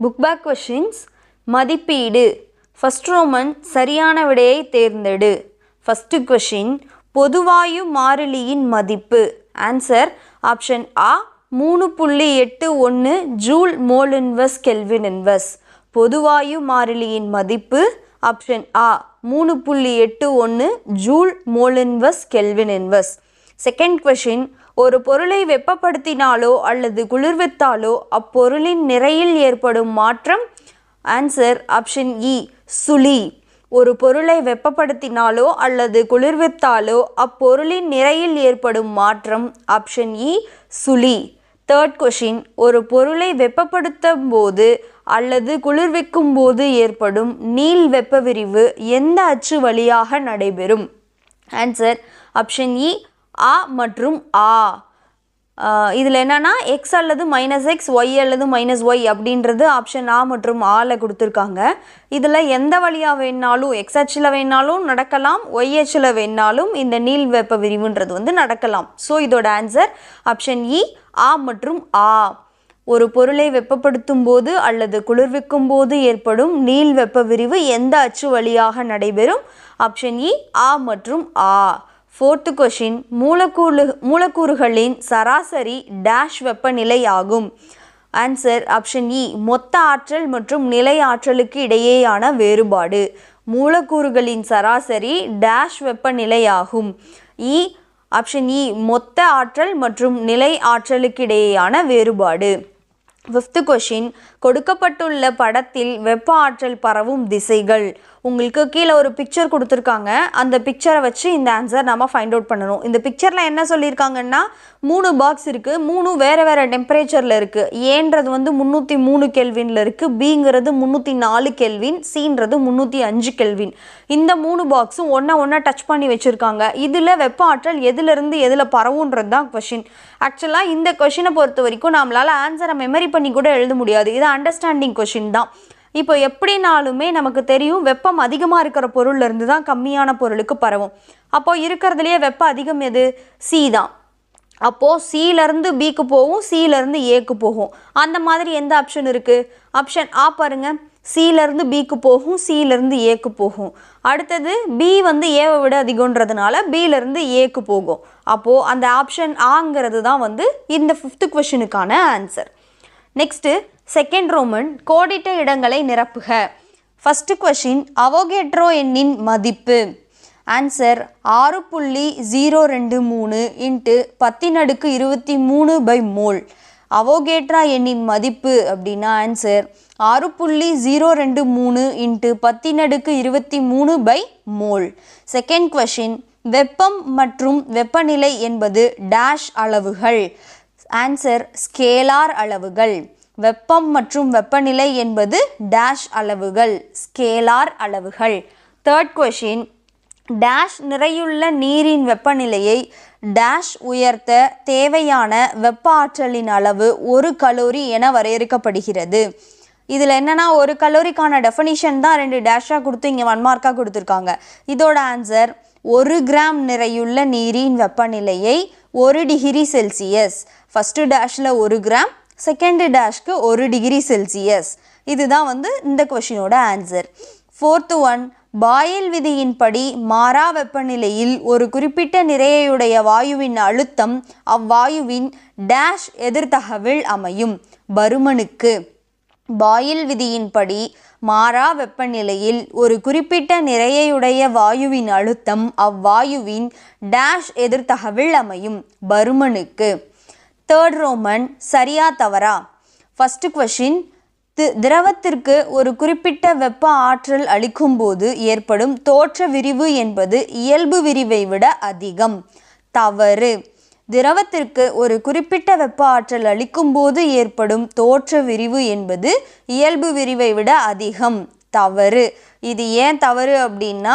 Book back questions மதிப்பீடு. First roman சரியான விடையை தேர்ந்தெடு. ஃபஸ்ட்டு கொஷின் பொதுவாயு மாறிலியின் மதிப்பு. ஆன்சர் ஆப்ஷன் ஆ மூணு புள்ளி எட்டு ஒன்று joule mole inverse kelvin inverse பொதுவாயு மாறிலியின் மதிப்பு ஆப்ஷன் ஆ மூணு புள்ளி எட்டு ஒன்று joule mole inverse kelvin inverse second question ஒரு பொருளை வெப்பப்படுத்தினாலோ அல்லது குளிர்வித்தாலோ அப்பொருளின் நிறையில் ஏற்படும் மாற்றம் ஆன்சர் ஆப்ஷன் இ சுழி ஒரு பொருளை வெப்பப்படுத்தினாலோ அல்லது குளிர்வித்தாலோ அப்பொருளின் நிறையில் ஏற்படும் மாற்றம் ஆப்ஷன் இ சுழி தேர்ட் கொஷின் ஒரு பொருளை வெப்பப்படுத்தும் போது அல்லது குளிர்விக்கும் போது ஏற்படும் நீள் வெப்ப விரிவு எந்த அச்சு வழியாக நடைபெறும்? ஆன்சர் ஆப்ஷன் இ ஆ மற்றும் ஆ. இதில் என்னன்னா எக்ஸ் அல்லது மைனஸ் எக்ஸ் ஒய் அல்லது மைனஸ் ஒய் அப்படின்றது ஆப்ஷன் ஆ மற்றும் ஆல கொடுத்துருக்காங்க. இதில் எந்த வழியாக வேணாலும் எக்ஸ் அச்சில் வேணாலும் நடக்கலாம் ஒய் அச்சில் வேணாலும் இந்த நீள் வெப்ப விரிவுன்றது வந்து நடக்கலாம். ஸோ இதோட ஆன்சர் ஆப்ஷன் இ ஆ மற்றும் ஆ. ஒரு பொருளை வெப்பப்படுத்தும் போது அல்லது குளிர்விக்கும் போது ஏற்படும் நீள் வெப்ப விரிவு எந்த அச்சு வழியாக நடைபெறும்? ஆப்ஷன் இ e, ஆ மற்றும் ஆ. ஃபோர்த்து கொஷின் மூலக்கூறு மூலக்கூறுகளின் சராசரி டேஷ் வெப்பநிலை ஆகும் ஆன்சர் ஆப்ஷன் இ மொத்த ஆற்றல் மற்றும் நிலை ஆற்றலுக்கு இடையேயான வேறுபாடு. மூலக்கூறுகளின் சராசரி டேஷ் வெப்பநிலை ஆகும் இ ஆப்ஷன் இ மொத்த ஆற்றல் மற்றும் நிலை ஆற்றலுக்கு இடையேயான வேறுபாடு. ஃபிஃப்த்து கொஷின் கொடுக்கப்பட்டுள்ள படத்தில் வெப்ப ஆற்றல் பரவும் திசைகள். உங்களுக்கு கீழே ஒரு பிக்சர் கொடுத்துருக்காங்க. அந்த பிக்சரை வச்சு இந்த ஆன்சர் நம்ம ஃபைண்ட் அவுட் பண்ணணும். இந்த பிக்சரில் என்ன சொல்லியிருக்காங்கன்னா மூணு பாக்ஸ் இருக்குது மூணு வேறு வேறு டெம்பரேச்சரில் இருக்குது ஏன்றது வந்து முந்நூற்றி மூணு கெல்வினில் இருக்குது பிங்கிறது முந்நூற்றி நாலு கெல்வின் சீன்றது முந்நூற்றி அஞ்சு கெல்வின் இந்த மூணு பாக்ஸும் ஒன்றா ஒன்றா டச் பண்ணி வச்சுருக்காங்க. இதில் வெப்ப ஆற்றல் எதுலேருந்து எதில் பரவுன்றது தான் கொஷின் ஆக்சுவலாக இந்த கொஷினை பொறுத்த வரைக்கும் நம்மளால் ஆன்சரை மெமரி பண்ணி கூட எழுத முடியாது. இது அண்டர்ஸ்டாண்டிங் கொஷின் தான். இப்போ எப்படினாலுமே நமக்கு தெரியும் வெப்பம் அதிகமாக இருக்கிற பொருள்லேருந்து தான் கம்மியான பொருளுக்கு பரவும். அப்போது இருக்கிறதுலையே வெப்பம் அதிகம் எது? சி தான். அப்போது சியிலேருந்து பிக்கு போகும் சியிலேருந்து ஏக்கு போகும். அந்த மாதிரி எந்த ஆப்ஷன் இருக்குது ஆப்ஷன் ஆ பாருங்க. சியிலேருந்து பிக்கு போகும் சியிலேருந்து ஏக்கு போகும். அடுத்தது பி வந்து ஏவை விட அதிகன்றதுனால பியிலேருந்து ஏக்கு போகும். அப்போது அந்த ஆப்ஷன் ஆங்கிறது தான் வந்து இந்த ஃபிஃப்த்து கொஷினுக்கான ஆன்சர் நெக்ஸ்ட்டு செகண்ட் ரோமன் கோடிட்ட இடங்களை நிரப்புக. ஃபஸ்ட்டு கொஷின் அவோகேட்ரோ எண்ணின் மதிப்பு. ஆன்சர் ஆறு புள்ளி ஜீரோ ரெண்டு மூணு இன்ட்டு பத்தின் அடுக்கு இருபத்தி மூணு பை மோல். அவோகேட்ரா எண்ணின் மதிப்பு அப்படின்னா ஆன்சர் ஆறு புள்ளி ஜீரோ ரெண்டு மூணு இன்ட்டு பத்தின் அடுக்கு இருபத்தி மூணு பை மோல். செகண்ட் கொஷின் வெப்பம் மற்றும் வெப்பநிலை என்பது டேஷ் அளவுகள். ஆன்சர் ஸ்கேலார் அளவுகள். வெப்பம் மற்றும் வெப்பநிலை என்பது டேஷ் அளவுகள் ஸ்கேலார் அளவுகள். தேர்ட் கொஷின் டேஷ் நிறையுள்ள நீரின் வெப்பநிலையை டேஷ் உயர்த்த தேவையான வெப்ப ஆற்றலின் அளவு ஒரு கலோரி என வரையறுக்கப்படுகிறது. இதில் என்னென்னா ஒரு கலோரிக்கான டெஃபனிஷன் தான் ரெண்டு டேஷாக கொடுத்து இங்கே ஒன் மார்க்காக கொடுத்துருக்காங்க. இதோட ஆன்சர் ஒரு கிராம் நிறையுள்ள நீரின் வெப்பநிலையை ஒரு டிகிரி செல்சியஸ் ஃபஸ்ட்டு டேஷில் ஒரு கிராம் செகண்டு டேஷ்க்கு ஒரு டிகிரி செல்சியஸ் இதுதான் வந்து இந்த கொஷினோட ஆன்சர் ஃபோர்த்து ஒன் பாயில் விதியின்படி மாறா வெப்பநிலையில் ஒரு குறிப்பிட்ட நிறையுடைய வாயுவின் அழுத்தம் அவ்வாயுவின் டேஷ் எதிர்த்தகவில் அமையும். பருமனுக்கு பாயில் விதியின்படி மாறா வெப்பநிலையில் ஒரு குறிப்பிட்ட நிறையுடைய வாயுவின் அழுத்தம் அவ்வாயுவின் டேஷ் எதிர்த்தகவில் அமையும். பருமனுக்கு தேர்ட் ரோமன் சரியா தவறா? ஃபஸ்ட்டு கொஷின் தி திரவத்திற்கு ஒரு குறிப்பிட்ட வெப்ப ஆற்றல் அளிக்கும்போது ஏற்படும் தோற்ற விரிவு என்பது இயல்பு விரிவை விட அதிகம். தவறு. திரவத்திற்கு ஒரு குறிப்பிட்ட வெப்ப ஆற்றல் அளிக்கும்போது ஏற்படும் தோற்ற விரிவு என்பது இயல்பு விரிவை விட அதிகம். தவறு. இது ஏன் தவறு அப்படின்னா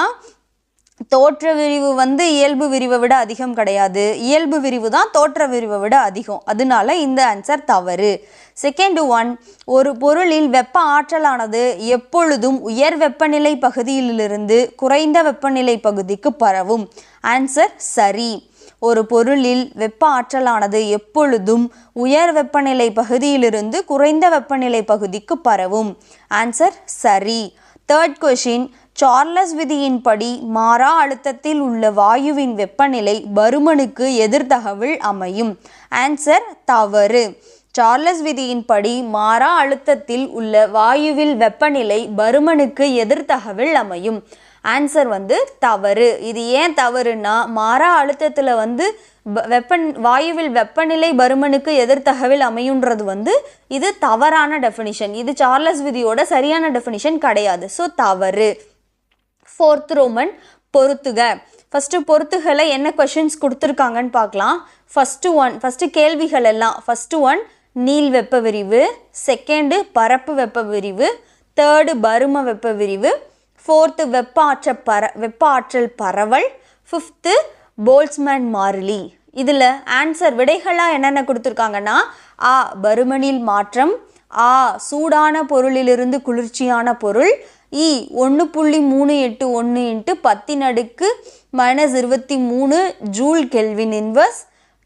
தோற்ற விரிவு வந்து இயல்பு விரிவை விட அதிகம் கிடையாது. இயல்பு விரிவு தான் தோற்ற விரிவை விட அதிகம். அதனால இந்த ஆன்சர் தவறு. செகண்ட் ஒன் ஒரு பொருளில் வெப்ப ஆற்றலானது எப்பொழுதும் உயர் வெப்பநிலை பகுதியிலிருந்து குறைந்த வெப்பநிலை பகுதிக்கு பரவும். ஆன்சர் சரி. ஒரு பொருளில் வெப்ப ஆற்றலானது எப்பொழுதும் உயர் வெப்பநிலை பகுதியிலிருந்து குறைந்த வெப்பநிலை பகுதிக்கு பரவும். ஆன்சர் சரி. தேர்ட் கொஷின் சார்லஸ் விதியின்படி மாறா அழுத்தத்தில் உள்ள வாயுவின் வெப்பநிலை பருமனுக்கு எதிர்தகவில் அமையும். ஆன்சர் தவறு. சார்லஸ் விதியின்படி மாறா அழுத்தத்தில் உள்ள வாயுவில் வெப்பநிலை பருமனுக்கு எதிர்தகவில் அமையும். ஆன்சர் வந்து தவறு. இது ஏன் தவறுனா மாறா அழுத்தத்தில் வந்து வெப்பன் வாயுவில் வெப்பநிலை பருமனுக்கு எதிர்த்தகவில் அமையுன்றது வந்து இது தவறான டெஃபினிஷன் இது சார்லஸ் விதியோட சரியான டெஃபினிஷன் கிடையாது. ஸோ தவறு. ஃபோர்த் ரோமன் பொறுத்துக ஃபஸ்ட்டு பொறுத்துகளை என்ன கொஷின்ஸ் கொடுத்துருக்காங்கன்னு பார்க்கலாம். ஃபஸ்ட்டு ஒன் ஃபஸ்ட்டு கேள்விகள் எல்லாம். ஃபஸ்ட்டு ஒன் நீள் வெப்ப விரிவு. செகண்டு பரப்பு வெப்ப விரிவு. தேர்டு பரும வெப்ப விரிவு. ஃபோர்த்து வெப்ப ஆற்றல் பர வெப்ப ஆற்றல் பரவல். ஃபிஃப்த்து போல்ட்ஸ்மேன் மாறிலி. இதில் ஆன்சர் விடைகளாக என்னென்ன கொடுத்துருக்காங்கன்னா ஆ பருமனில் மாற்றம். ஆ சூடான பொருளிலிருந்து குளிர்ச்சியான பொருள். இ ஒன்று புள்ளி மூணு எட்டு ஒன்று இன்ட்டு பத்தின் அடுக்கு மைனஸ் இருபத்தி மூணு ஜூல் கெல்வின் இன்வர்ஸ்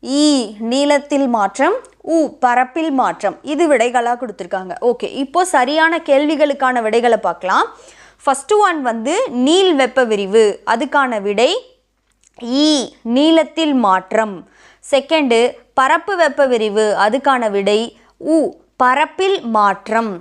இ நீளத்தில் மாற்றம் உ பரப்பில் மாற்றம். இது விடைகளாக கொடுத்துருக்காங்க. ஓகே இப்போ சரியான கேள்விகளுக்கான விடைகளை பார்க்கலாம். ஃபஸ்ட்டு ஒன் வந்து நீள் வெப்ப விரிவு. அதுக்கான விடை இ நீளத்தில் மாற்றம். செகண்டு பரப்பு வெப்ப விரிவு. அதுக்கான விடை உ பரப்பில் மாற்றம்.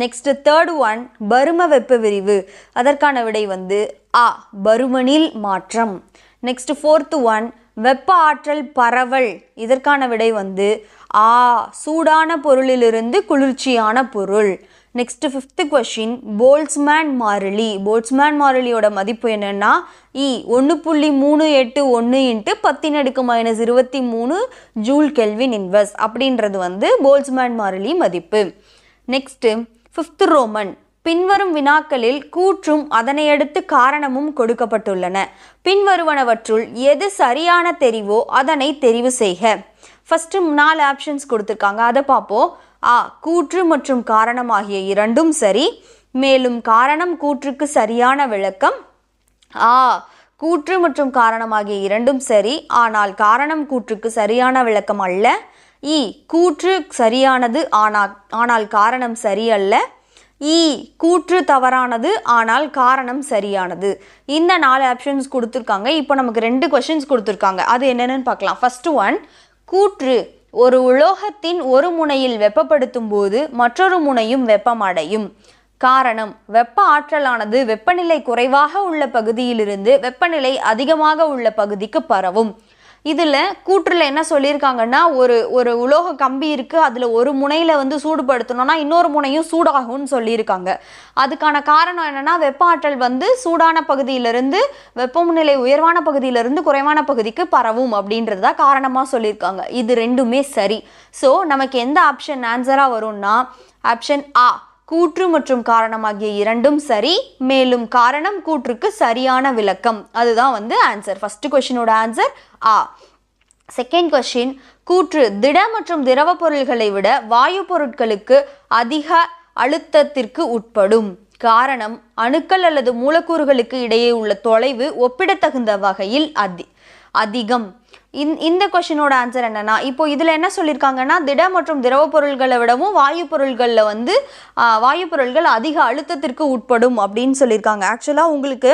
நெக்ஸ்ட் தேர்ட் ஒன் பரும வெப்ப விரிவு. அதற்கான விடை வந்து ஆ பருமனில் மாற்றம். நெக்ஸ்ட் ஃபோர்த்து ஒன் வெப்ப ஆற்றல் பரவல். இதற்கான விடை வந்து ஆ சூடான பொருளிலிருந்து குளிர்ச்சியான பொருள். நெக்ஸ்ட் ஃபிஃப்த்து கொஷின் போல்ட்ஸ்மேன் மாறிலி. போல்ட்ஸ்மேன் மாறிலியோட மதிப்பு என்னென்னா இ ஒன்று புள்ளி மூணு எட்டு ஒன்று இன்ட்டு பத்தின் அடுக்கு மைனஸ் இருபத்தி மூணு ஜூல் கெல்வின் இன்வெர்ஸ் அப்படின்றது வந்து போல்ட்ஸ்மேன் மாறிலி மதிப்பு. நெக்ஸ்ட்டு ஃபிஃப்த் ரோமன் பின்வரும் வினாக்களில் கூற்றும் அதனையடுத்து காரணமும் கொடுக்கப்பட்டுள்ளன. பின்வருவனவற்றுள் எது சரியான தெரிவோ அதனை தெரிவு செய்க. ஃபஸ்ட்டு நாலு ஆப்ஷன்ஸ் கொடுத்துருக்காங்க. அதை பார்ப்போம். ஆ கூற்று மற்றும் காரணம் ஆகிய இரண்டும் சரி. மேலும் காரணம் கூற்றுக்கு சரியான விளக்கம். ஆ கூற்று மற்றும் காரணம் ஆகிய இரண்டும் சரி. ஆனால் காரணம் கூற்றுக்கு சரியான விளக்கம் அல்ல. இ கூற்று சரியானது ஆனால் ஆனால் காரணம் சரியல்ல. இ கூற்று தவறானது ஆனால் காரணம் சரியானது. இந்த நாலு ஆப்ஷன்ஸ் கொடுத்துருக்காங்க. இப்போ நமக்கு ரெண்டு கொஷின்ஸ் கொடுத்துருக்காங்க. அது என்னென்னு பார்க்கலாம். ஃபஸ்ட்டு ஒன் கூற்று ஒரு உலோகத்தின் ஒரு முனையில் வெப்பப்படுத்தும் போது மற்றொரு முனையும் வெப்பமடையும். காரணம் வெப்ப ஆற்றலானது வெப்பநிலை குறைவாக உள்ள பகுதியிலிருந்து வெப்பநிலை அதிகமாக உள்ள பகுதிக்கு பரவும். இதில் கூற்றில் என்ன சொல்லியிருக்காங்கன்னா ஒரு ஒரு உலோக கம்பி இருக்குது அதில் ஒரு முனையில் வந்து சூடுபடுத்தணும்னா இன்னொரு முனையும் சூடாகும்னு சொல்லியிருக்காங்க. அதுக்கான காரணம் என்னன்னா வெப்ப ஆற்றல் வந்து சூடான பகுதியிலிருந்து வெப்பநிலை உயர்வான பகுதியிலிருந்து குறைவான பகுதிக்கு பரவும் அப்படின்றது தான் காரணமாக சொல்லியிருக்காங்க. இது ரெண்டுமே சரி. ஸோ நமக்கு எந்த ஆப்ஷன் ஆன்சராக வரும்னா ஆப்ஷன் ஆ கூற்று மற்றும் காரணம் ஆகிய இரண்டும் சரி மேலும் காரணம் கூற்றுக்கு சரியான விளக்கம். அதுதான் வந்து ஆன்சர் ஃபஸ்ட்டு கொஷினோட ஆன்சர் ஆ. செகண்ட் கொஷின் கூற்று திட மற்றும் திரவ பொருள்களை விட வாயு பொருட்களுக்கு அதிக அழுத்தத்திற்கு உட்படும். காரணம் அணுக்கள் அல்லது மூலக்கூறுகளுக்கு இடையே உள்ள தொலைவு ஒப்பிடத்தகுந்த வகையில் அதி அதிகம். இந் இந்த கொஷினோட ஆன்சர் என்னென்னா இப்போ இதில் என்ன சொல்லியிருக்காங்கன்னா திட மற்றும் திரவ பொருள்களை விடவும் வாயு பொருள்களில் வந்து வாயு பொருள்கள் அதிக அழுத்தத்திற்கு உட்படும் அப்படின்னு சொல்லியிருக்காங்க ஆக்சுவலாக உங்களுக்கு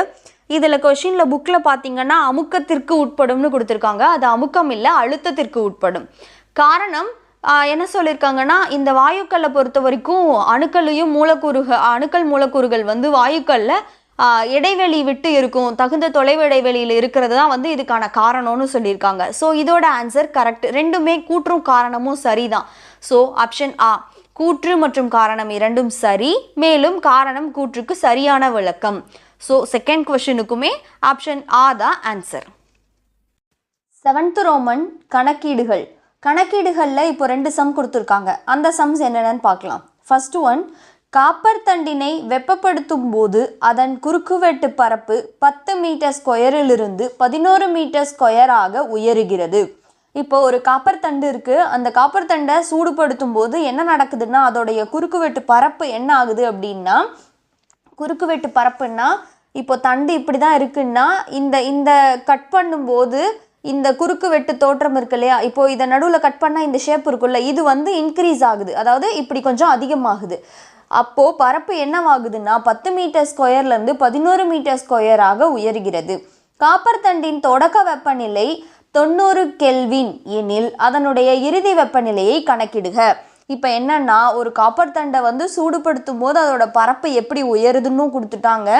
இதில் கொஷினில் புக்கில் பார்த்தீங்கன்னா அமுக்கத்திற்கு உட்படும்னு கொடுத்துருக்காங்க. அது அமுக்கம் இல்லை அழுத்தத்திற்கு உட்படும். காரணம் என்ன சொல்லியிருக்காங்கன்னா இந்த வாயுக்களை பொறுத்த வரைக்கும் அணுக்களையும் மூலக்கூறுகள் அணுக்கள் மூலக்கூறுகள் வந்து வாயுக்களில் இடைவெளி விட்டு இருக்கும் தகுந்த தொலைவு இடைவெளியில் இருக்கிறது தான் வந்து இதுக்கான காரணம்னு சொல்லியிருக்காங்க. ஸோ இதோட ஆன்சர் கரெக்ட் ரெண்டுமே கூற்றும் காரணமும் சரிதான். ஸோ ஆப்ஷன் ஆ கூற்று மற்றும் காரணம் இரண்டும் சரி. மேலும் காரணம் கூற்றுக்கு சரியான விளக்கம். ஸோ செகண்ட் கொஷினுக்குமே ஆப்ஷன் ஆ தான் ஆன்சர் செவன்த் ரோமன் கணக்கீடுகள். கணக்கீடுகளில் இப்போ ரெண்டு சம் கொடுத்துருக்காங்க. அந்த சம்ஸ் என்னென்னு பார்க்கலாம். ஃபஸ்ட்டு ஒன் காப்பர் தண்டினை வெப்பப்படுத்தும் போது அதன் குறுக்குவெட்டு பரப்பு பத்து மீட்டர் ஸ்கொயரிலிருந்து பதினோரு மீட்டர் ஸ்கொயராக உயருகிறது. இப்போ ஒரு காப்பர் தண்டு இருக்குது அந்த காப்பர் தண்டை சூடுபடுத்தும் போது என்ன நடக்குதுன்னா அதோடைய குறுக்குவெட்டு பரப்பு என்ன ஆகுது அப்படின்னா குறுக்கு வெட்டு பரப்புன்னா இப்போ தண்டு இப்படி தான் இருக்குன்னா இந்த இந்த கட் பண்ணும்போது இந்த குறுக்கு வெட்டு தோற்றம் இருக்கு இல்லையா? இப்போ இதை நடுவில் கட் பண்ணால் இந்த ஷேப் இருக்குல்ல இது வந்து இன்க்ரீஸ் ஆகுது. அதாவது இப்படி கொஞ்சம் அதிகமாகுது. அப்போது பரப்பு என்னவாகுதுன்னா பத்து மீட்டர் ஸ்கொயர்லேருந்து பதினோரு மீட்டர் ஸ்கொயராக உயர்கிறது. காப்பர் தண்டின் தொடக்க வெப்பநிலை தொண்ணூறு கெல்வின் எனில் அதனுடைய இறுதி வெப்பநிலையை கணக்கிடுக. இப்போ என்னன்னா ஒரு காப்பர் தண்டை வந்து சூடுபடுத்தும் போது அதோட பரப்பு எப்படி உயருதுன்னு கொடுத்துட்டாங்க.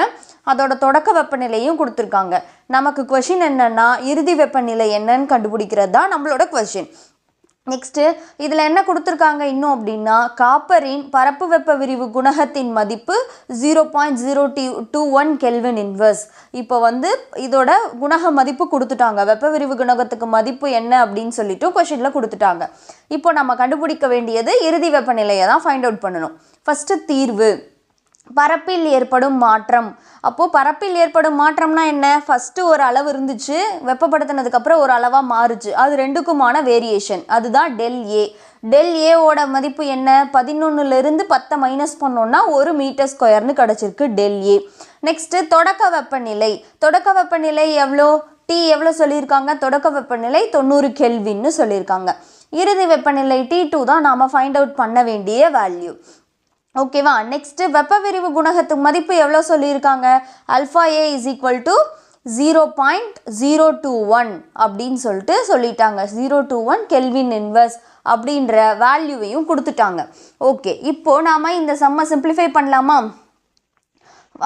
அதோட தொடக்க வெப்பநிலையும் கொடுத்துருக்காங்க. நமக்கு கொஷின் என்னன்னா இறுதி வெப்பநிலை என்னன்னு கண்டுபிடிக்கிறது தான் நம்மளோட கொஷின் நெக்ஸ்ட்டு இதில் என்ன கொடுத்துருக்காங்க இன்னும் அப்படின்னா காப்பரின் பரப்பு வெப்ப விரிவு குணகத்தின் மதிப்பு zero point zero D two one kelvin inverse இப்போ வந்து இதோட குணக மதிப்பு கொடுத்துட்டாங்க. வெப்ப விரிவு குணகத்துக்கு மதிப்பு என்ன அப்படின்னு சொல்லிட்டு கொஷினில் கொடுத்துட்டாங்க. இப்போ நம்ம கண்டுபிடிக்க வேண்டியது இறுதி வெப்பநிலையை தான் ஃபைண்ட் அவுட் பண்ணணும். ஃபஸ்ட்டு தீர்வு. பரப்பில் ஏற்படும் மாற்றம். அப்போது பரப்பில் ஏற்படும் மாற்றம்னா என்ன? ஃபஸ்ட்டு ஒரு அளவு இருந்துச்சு வெப்பப்படுத்தினதுக்கப்புறம் ஒரு அளவாக மாறுச்சு. அது ரெண்டுக்குமான வேரியேஷன் அதுதான் டெல் ஏ டெல் ஏவோட மதிப்பு என்ன? பதினொன்னுலேருந்து பத்தை மைனஸ் பண்ணோன்னா ஒரு மீட்டர் ஸ்கொயர்னு கிடச்சிருக்கு டெல் ஏ நெக்ஸ்ட்டு தொடக்க வெப்பநிலை. தொடக்க வெப்பநிலை எவ்வளோ? டி எவ்வளோ சொல்லியிருக்காங்க? தொடக்க வெப்பநிலை தொண்ணூறு கெல்வின்னு சொல்லியிருக்காங்க. இறுதி வெப்பநிலை டி டூ தான் நாம் ஃபைண்ட் அவுட் பண்ண வேண்டிய வேல்யூ ஓகேவா நெக்ஸ்ட்டு வெப்ப விரிவு குணகத்துக்கு மதிப்பு எவ்வளோ சொல்லியிருக்காங்க? Alpha A is equal to zero point zero two one அப்படின்னு சொல்லிட்டு சொல்லிட்டாங்க. Zero two one kelvin inverse அப்படின்ற வேல்யூவையும் கொடுத்துட்டாங்க. ஓகே இப்போது நாம் இந்த சம்மை சிம்பிளிஃபை பண்ணலாமா?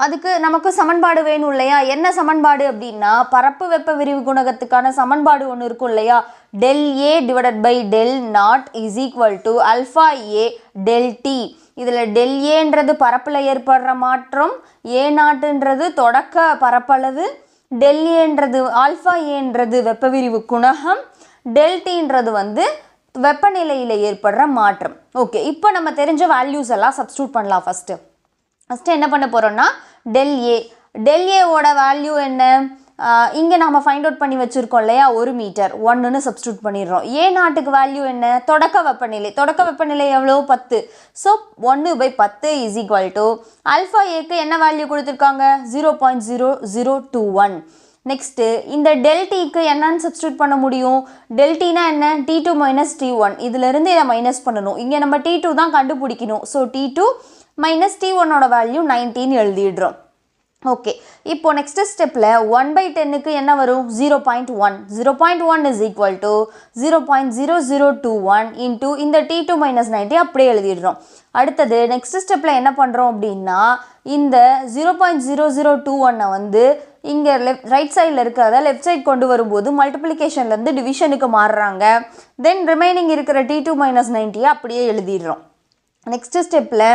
அதுக்கு நமக்கு சமன்பாடு வேணும் இல்லையா? என்ன சமன்பாடு அப்படின்னா பரப்பு வெப்ப விரிவு குணகத்துக்கான சமன்பாடு ஒன்று இருக்கும் இல்லையா? Del A divided by del naught is equal to alpha A del T இதில் டெல் ஏன்றது பரப்பில் ஏற்படுற மாற்றம் ஏ நாட்டுன்றது தொடக்க பரப்பளவு டெல் ஏன்றது ஆல்ஃபா ஏன்றது வெப்ப விரிவு குணகம் டெல்டின்றது வந்து வெப்பநிலையில் ஏற்படுற மாற்றம். ஓகே இப்போ நம்ம தெரிஞ்ச வேல்யூஸ் எல்லாம் சப்ஸ்டியூட் பண்ணலாம் ஃபஸ்ட்டு ஃபஸ்ட்டு என்ன பண்ண போகிறோம்னா டெல் ஏ டெல் ஏவோட வேல்யூ என்ன? இங்கே நம்ம ஃபைண்ட் அவுட் பண்ணி வச்சுருக்கோம் இல்லையா? ஒரு மீட்டர் ஒன்றுன்னு சப்ஸ்டியூட் பண்ணிடுறோம். ஏ நாட்டுக்கு வேல்யூ என்ன? தொடக்க வெப்பநிலை. தொடக்க வெப்பநிலை எவ்வளோ பத்து. ஸோ ஒன்று பை பத்து இஸ் ஈக்குவல் டு அல்ஃபா ஏக்கு என்ன வேல்யூ கொடுத்துருக்காங்க? Zero point zero zero two one next இந்த டெல்டிக்கு e என்னன்னு சப்ஸ்டியூட் பண்ண முடியும்? டெல்டினா e என்ன? T two minus T one இதுலேருந்து இதை மைனஸ் பண்ணணும். இங்கே நம்ம டி டூ தான் கண்டுபிடிக்கணும். So T two minus T ஒன்னோட வேல்யூ நைன்டீன் எழுதிடுறோம். ஓகே இப்போ நெக்ஸ்ட் ஸ்டெப்பில் ஒன் பை டென்னுக்கு என்ன வரும்? Zero point one zero point one is equal to zero point zero zero two one into இந்த டி டூ மைனஸ் நைன்ட்டி அப்படியே எழுதிடுறோம். அடுத்தது நெக்ஸ்ட் ஸ்டெப்பில் என்ன பண்ணுறோம் அப்படின்னா இந்த zero point zero zero two ஒன்னை வந்து இங்கே லெஃப்ட் ரைட் சைடில் இருக்கிறத லெஃப்ட் சைட் கொண்டு வரும்போது மல்டிப்ளிகேஷன்லேருந்து டிவிஷனுக்கு மாறுறாங்க. தென் ரிமைனிங் இருக்கிற டி டூ மைனஸ் நைன்ட்டியை அப்படியே எழுதிடுறோம். நெக்ஸ்ட் ஸ்டெப்பில்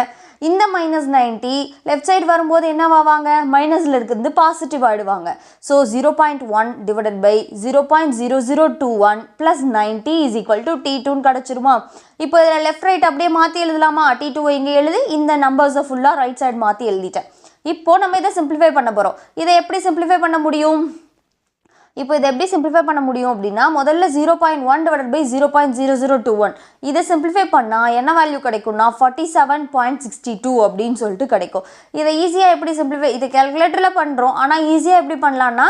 இந்த மைனஸ் நைன்ட்டி லெஃப்ட் சைடு வரும்போது என்னவாவாங்க? மைனஸில் இருக்கிறது பாசிட்டிவ் ஆகிடுவாங்க so zero point one divided by zero point zero zero two one plus ninety is equal to T டூன்னு கிடச்சிருமா? இப்போ இதில் லெஃப்ட் ரைட் அப்படியே மாற்றி எழுதலாமா? டி டூ இங்கே எழுதி இந்த நம்பர்ஸை ஃபுல்லாக ரைட் சைடு மாற்றி எழுதிட்டேன். இப்போது நம்ம இதை சிம்பிளிஃபை பண்ண போகிறோம் இதை எப்படி சிம்பிளிஃபை பண்ண முடியும்? இப்போ இதை எப்படி சிம்பிளிஃபை பண்ண முடியும் அப்படின்னா முதல்ல zero point one divide by zero point zero zero two one இதை சிம்பிளிஃபை பண்ணால் என்ன வேல்யூ கிடைக்கும்னா forty seven point sixty two அப்படின்னு சொல்லிட்டு கிடைக்கும். இதை ஈஸியாக எப்படி சிம்பிளிஃபை இதை கேல்குலேட்டரில் பண்ணுறோம் ஆனால் ஈஸியாக எப்படி பண்ணலான்னா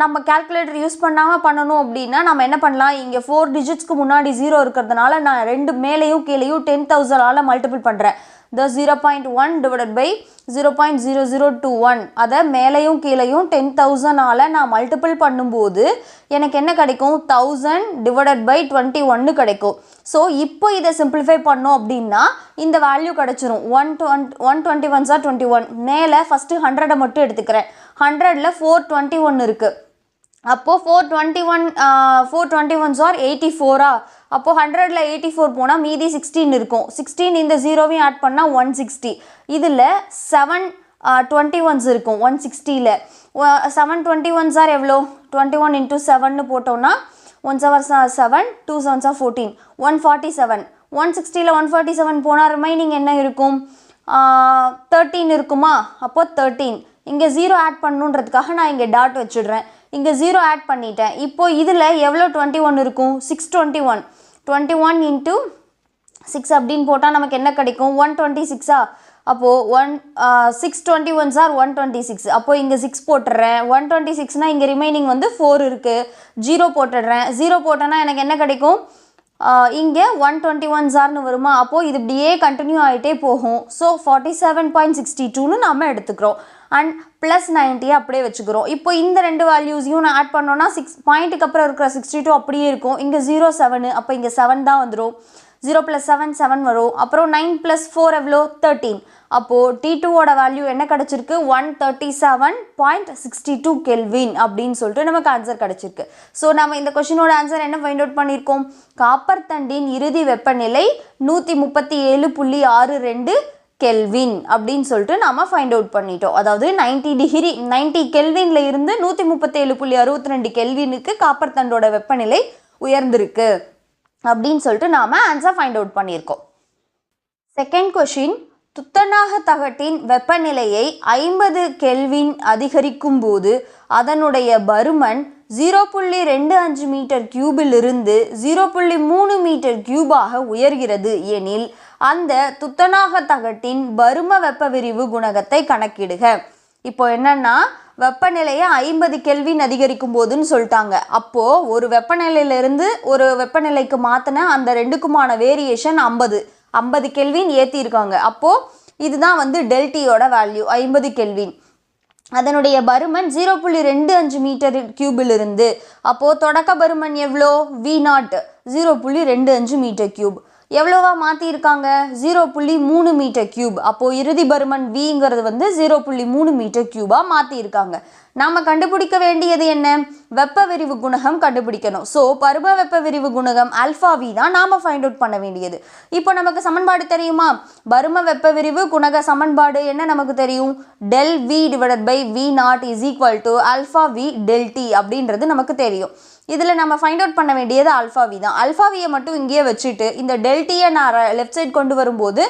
நம்ம கால்குலேட்டர் யூஸ் பண்ணாமல் பண்ணணும் அப்படின்னா நம்ம என்ன பண்ணலாம்? இங்கே ஃபோர் டிஜிட்ஸ்க்கு முன்னாடி ஜீரோ இருக்கிறதுனால நான் ரெண்டு மேலேயும் கீழேயும் டென் தௌசண்டால் மல்டிபிள் பண்ணுறேன் the zero point one divided by zero point zero zero two one அதை மேலேயும் கீழேயும் டென் தௌசண்டால் நான் மல்டிபிள் பண்ணும்போது எனக்கு என்ன கிடைக்கும்? தௌசண்ட் டிவைடட் பை டுவெண்ட்டி ஒன்று கிடைக்கும். ஸோ இப்போ இதை சிம்பிளிஃபை பண்ணோம் அப்படின்னா இந்த வேல்யூ கிடச்சிரும். One twenty one twenty one sir twenty one மேலே ஃபஸ்ட்டு ஹண்ட்ரடை மட்டும் எடுத்துக்கிறேன். ஹண்ட்ரடில் ஃபோர் டுவெண்ட்டி ஒன் இருக்குது அப்போது four twenty one four twenty one or eighty ஃபோரா அப்போது ஹண்ட்ரடில் எயிட்டி ஃபோர் போனால் மீதி சிக்ஸ்டீன் இருக்கும். சிக்ஸ்டீன் இந்த ஜீரோவையும் ஆட் பண்ணால் ஒன் சிக்ஸ்டி இதில் செவன் டுவெண்ட்டி ஒன்ஸ் இருக்கும் ஒன் சிக்ஸ்டியில் செவன் டுவெண்ட்டி ஒன் சார் எவ்வளோ டுவெண்ட்டி ஒன் இன்ட்டு செவன்னு போட்டோன்னா one seven seven two seven sir fourteen one forty seven one சிக்ஸ்டியில் one forty seven போனால் ரிமைனிங் என்ன இருக்கும்? தேர்ட்டீன் இருக்குமா? அப்போது தேர்ட்டீன் இங்கே ஜீரோ ஆட் பண்ணுன்றதுக்காக நான் இங்கே டாட் வச்சுடுறேன். இங்கே ஜீரோ ஆட் பண்ணிட்டேன். இப்போது இதில் எவ்வளோ டுவெண்ட்டி ஒன் இருக்கும்? Six twenty one twenty one into six அப்படின்னு போட்டால் நமக்கு என்ன கிடைக்கும்? ஒன் டுவெண்ட்டி சிக்ஸா அப்போது one six twenty one sir one twenty six அப்போது இங்கே சிக்ஸ் போட்டுடுறேன். ஒன் டுவெண்ட்டி சிக்ஸ்னால் இங்கே ரிமைனிங் வந்து ஃபோர் இருக்குது ஜீரோ போட்டுடுறேன். ஜீரோ போட்டேன்னா எனக்கு என்ன கிடைக்கும்? இங்கே ஒன் டுவெண்ட்டி ஒன் சார்னு வருமா? அப்போது இது இப்படியே கண்டினியூ ஆகிட்டே போகும். So forty seven point sixty டூன்னு நம்ம எடுத்துக்கிறோம். அண்ட் ப்ளஸ் நைன்ட்டியை அப்படியே வச்சுக்கிறோம். இப்போ இந்த ரெண்டு வேல்யூஸையும் நான் ஆட் பண்ணோன்னா சிக்ஸ் பாயிண்ட்டுக்கு அப்புறம் இருக்கிற சிக்ஸ்டி டூ அப்படியே இருக்கும். இங்கே ஜீரோ செவனு அப்போ இங்கே செவன் தான் வந்துடும் ஜீரோ ப்ளஸ் செவன் செவன் வரும். அப்புறம் நைன் ப்ளஸ் ஃபோர் எவ்வளோ? தேர்ட்டீன் அப்போது டி டூவோட வேல்யூ என்ன கிடச்சிருக்கு? One thirty seven point sixty two kelvin அப்படின்னு சொல்லிட்டு நமக்கு ஆன்சர் கிடச்சிருக்கு. ஸோ நம்ம இந்த கொஷினோட ஆன்சர் என்ன ஃபைண்ட் அவுட் பண்ணியிருக்கோம்? காப்பர் தண்டின் இறுதி வெப்பநிலை நூற்றி முப்பத்தி ஏழு புள்ளி ஆறு ரெண்டு கெல்வின் அப்படின்னு சொல்லிட்டு நாம் ஃபைண்ட் அவுட் பண்ணிட்டோம். அதாவது நைன்டி டிகிரி நைன்டி கெல்வினில் இருந்து நூற்றி முப்பத்தேழு புள்ளி அறுபத்தி ரெண்டு கெல்வினுக்கு காப்பர் தண்டோட வெப்பநிலை உயர்ந்திருக்கு அப்படின்னு சொல்லிட்டு நாம் ஆன்சர் ஃபைண்ட் அவுட் பண்ணியிருக்கோம். செகண்ட் கொஷின் துத்தநாக தகட்டின் வெப்பநிலையை ஐம்பது கெல்வின் அதிகரிக்கும் போது அதனுடைய பருமன் ஜீரோ புள்ளி ரெண்டு அஞ்சு மீட்டர் கியூபிலிருந்து ஜீரோ புள்ளி மூணு மீட்டர் கியூபாக உயர்கிறது எனில் அந்த துத்தநாக தகட்டின் பரும வெப்ப விரிவு குணகத்தை கணக்கிடுக. இப்போ என்னன்னா வெப்பநிலையை ஐம்பது கெல்வின் அதிகரிக்கும் போதுன்னு சொல்லிட்டாங்க. அப்போது ஒரு வெப்பநிலையிலிருந்து ஒரு வெப்பநிலைக்கு மாற்றின அந்த ரெண்டுக்குமான வேரியேஷன் ஐம்பது. ஐம்பது கெல்வின் ஏற்றிருக்காங்க அப்போது இதுதான் வந்து டெல்டியோட வேல்யூ ஐம்பது கெல்வின். அதனுடைய பருமன் ஜீரோ புள்ளி ரெண்டு அஞ்சு மீட்டர் கியூபில் இருந்து அப்போது தொடக்க பருமன் எவ்வளோ? வி நாட் ஜீரோ புள்ளி ரெண்டு அஞ்சு மீட்டர் கியூப் எவ்வளோவா மாற்றிருக்காங்க ஜீரோ புள்ளி மூணு மீட்டர் கியூப் அப்போது இறுதி பருமன் விங்கிறது வந்து ஜீரோ புள்ளி மூணு மீட்டர் கியூபாக மாற்றிருக்காங்க நாம் கண்டுபிடிக்க வேண்டியது என்ன? வெப்ப விரிவு குணகம் கண்டுபிடிக்கணும். ஸோ பரும வெப்ப விரிவு குணகம் அல்ஃபாவி தான் நாம் ஃபைண்ட் அவுட் பண்ண வேண்டியது. இப்போ நமக்கு சமன்பாடு தெரியுமா? பரும வெப்ப விரிவு குணக சமன்பாடு என்ன நமக்கு தெரியும்? Del V divided by V naught is equal to alpha V del T அப்படின்றது நமக்கு தெரியும். இதில் நம்ம ஃபைண்ட் அவுட் பண்ண வேண்டியது அல்ஃபாவி தான். அல்ஃபாவியை மட்டும் இங்கேயே வச்சுட்டு இந்த டெல்டியை நான் லெஃப்ட் சைட் கொண்டு வரும்போது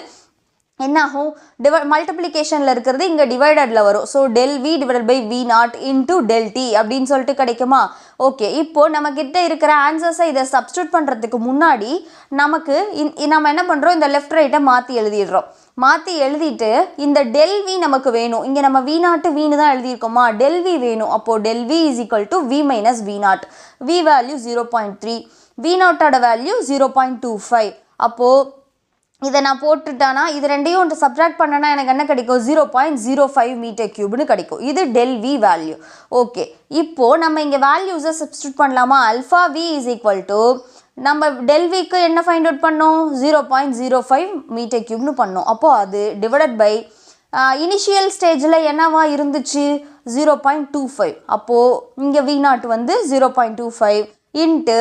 என்னாகும்? டிவை மல்டிப்ளிகேஷனில் இருக்கிறது இங்கே டிவைடடில் வரும். So del V divided by V naught into del T அப்படின்னு சொல்லிட்டு கிடைக்குமா? ஓகே இப்போது நம்மக்கிட்ட இருக்கிற ஆன்சர்ஸை இதை சப்ஸ்டியூட் பண்ணுறதுக்கு முன்னாடி நமக்கு இன் நம்ம என்ன பண்ணுறோம் இந்த லெஃப்ட் ரைட்டை மாற்றி எழுதிடுறோம். மாற்றி எழுதிட்டு இந்த டெல் வி நமக்கு வேணும். இங்கே நம்ம வி நாட்டு வீனு தான் எழுதியிருக்கோமா? டெல் வி வேணும். அப்போது del V is equal to V minus V naught V value zero point three V நாட்டோட value zero point two five அப்போது இதை நான் போட்டுட்டானா இது ரெண்டையும் சப்ட்ராக்ட் பண்ணனா எனக்கு என்ன கிடைக்கும்? Zero point zero five meter கியூப்னு கிடைக்கும். இது டெல் வி வேல்யூ ஓகே இப்போது நம்ம இங்கே வேல்யூஸை சப்ஸ்டியூட் பண்ணலாமா? Alpha V is equal to நம்ம டெல்விக்கு என்ன ஃபைண்ட் அவுட் பண்ணோம்? Zero point zero five meter கியூப்னு பண்ணோம். அப்போது அது டிவைடட் பை இனிஷியல் ஸ்டேஜில் என்னவா இருந்துச்சு? ஜீரோ பாயிண்ட் டூ ஃபைவ் அப்போது இங்கே வி நாட் வந்து zero point two five into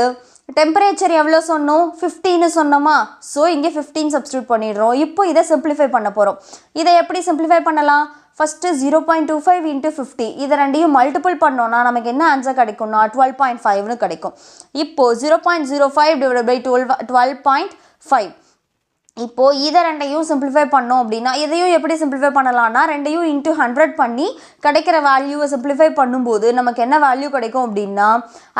temperature எவ்வளோ சொன்னோம்? ஃபிஃப்டின்னு சொன்னோமா? ஸோ இங்கே ஃபிஃப்டீன் சப்ஸ்டியூட் பண்ணிடுறோம். இப்போ இதை சிம்பிளிஃபை பண்ண போகிறோம் இதை எப்படி சிம்பிளிஃபை பண்ணலாம்? First zero point two five into fifty இதை ரெண்டையும் மல்டிபிள் பண்ணோன்னா நமக்கு என்ன ஆன்சர் கிடைக்கும்னா டுவெல் பாயிண்ட் ஃபைவ்னு கிடைக்கும். இப்போது zero point zero five divide by twelve twelve point five இப்போது இதை ரெண்டையும் சிம்பிளிஃபை பண்ணோம் அப்படின்னா இதையும் எப்படி சிம்பிளிஃபை பண்ணலான்னா ரெண்டையும் இன்ட்டு ஹண்ட்ரட் பண்ணி கிடைக்கிற வேல்யூவை சிம்பிளிஃபை பண்ணும்போது நமக்கு என்ன வேல்யூ கிடைக்கும் அப்படின்னா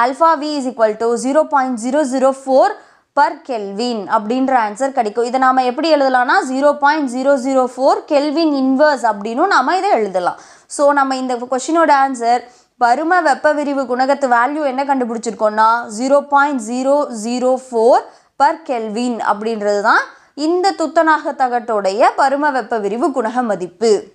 alpha V is equal to zero point zero zero four per kelvin அப்படின்ற ஆன்சர் கிடைக்கும். இதை நாம் எப்படி எழுதலாம்னா zero point zero zero four kelvin inverse அப்படின்னு நாம் இதை எழுதலாம். ஸோ நம்ம இந்த கொஷினோட ஆன்சர் பரும வெப்ப விரிவு குணகத்து வேல்யூ என்ன கண்டுபிடிச்சிருக்கோம்னா zero point zero zero four per kelvin அப்படின்றது தான் இந்த துத்தநாக தகட்டோடைய பரும வெப்ப விரிவு குணக மதிப்பு.